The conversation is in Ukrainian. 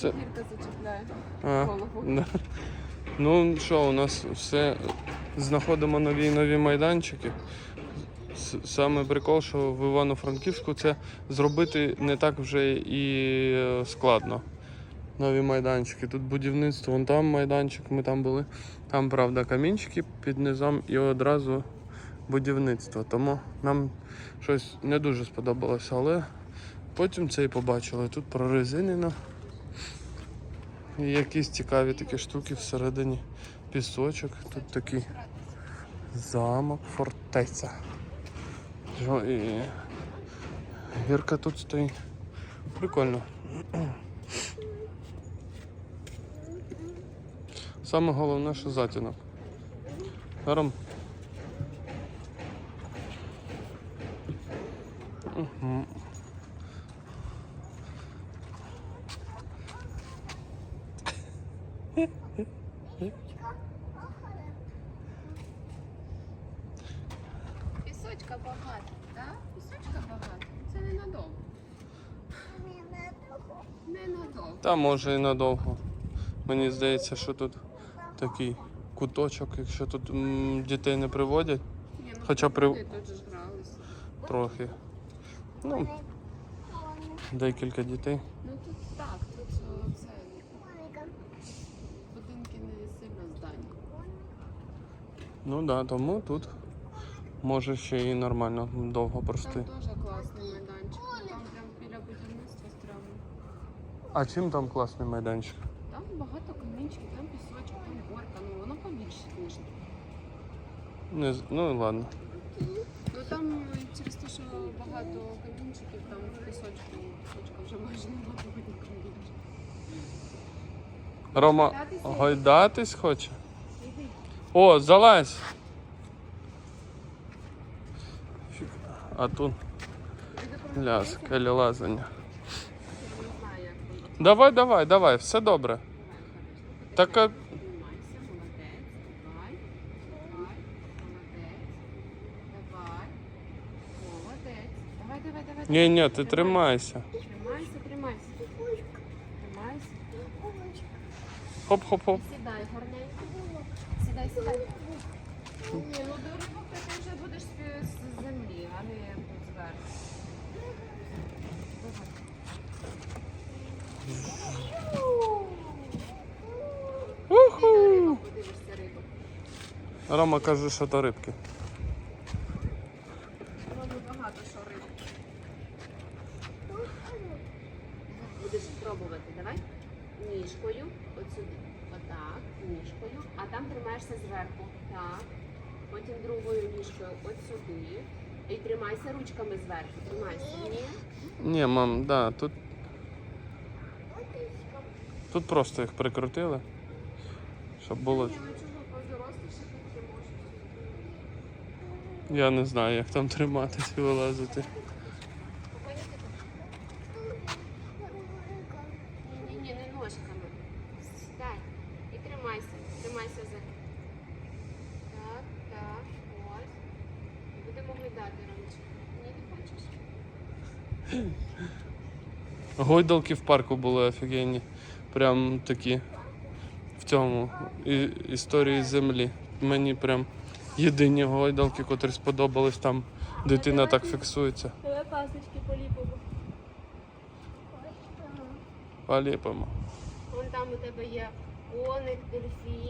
Все. Гірка зачепляє А, голову. да. Ну що, у нас все знаходимо нові і нові майданчики. Саме прикол, що в Івано-Франківську це зробити не так вже і е, складно. Нові майданчики. Тут будівництво, вон там майданчик, ми там були. Там, правда, камінчики під низом і одразу будівництво. Тому нам щось не дуже сподобалося, але потім це і побачили. Тут прорезинено. І якісь цікаві такі штуки всередині. Пісочок, тут такий замок, фортеця. І... Гірка тут стоїть. Прикольно. Саме головне, що затінок. Ром. Мгм. Пісочка багато, так? Пісочка багато. Це ненадовго. Ненадовго. Та може і надовго. Мені здається, що тут такий куточок, якщо тут м, дітей не приводять Ні, ну, Хоча при- тут ж гралися. трохи. Ну, декілька дітей. Ну тут так, тут о, це будинки не сильно здані. Ну так, да, тому тут може ще і нормально довго Там прости. теж класний майданчик. Там прям біля будівництва стрьомно. А чим там класний майданчик? Там багато камінчиків, там пісочок, там горка, ну воно побільше, звісно. Не, з- ну ладно. Ну там через те, що багато камінчиків, там пісочку, пісочка вже майже немає видно камінчиків. Рома гойдатись хоче? Іди. О, залазь! Фіг. А тут Іди ляска, или лазання. Я не знаю, як воно. Давай, давай, давай, все добре. Так, а- Тримайся, молодець, давай, давай, молодець, давай, молодець. Давай, давай, давай. ні, ні, давай. ти тримайся. Тримайся, тримайся. Тримайся. Хоп-хоп-хоп. Сідай, гарненько. Сідай, сідай. Ні, ну до рибок ти вже будеш з землі, а не зверху. Рибок подивишся рибок. Рома каже, що то рибки. Воно багато що рибок. Будеш пробувати, давай. Ніжкою, от сюди. Ніжкою. А там тримаєшся зверху. Так. Потім другою ніжкою от сюди. І тримайся ручками зверху. Тримайся. Ні. Ні, мам, да, тут. Тут просто їх прикрутили. Щоб було. Я не знаю, як там триматись і вилазити. Ні, ні, ні, не ножками. Тримайся. Тримайся за. Так, так, ось. Будемо гойдати рамочку. Ні, не хочеш? Гойдалки в парку були офігенні. Прям такі в цьому і, історії землі. Мені прям єдині гойдалки, котрі сподобались, там дитина так фіксується. Давай пасочки поліпимо. Поліпимо. Вон там у тебе є коник, дельфін.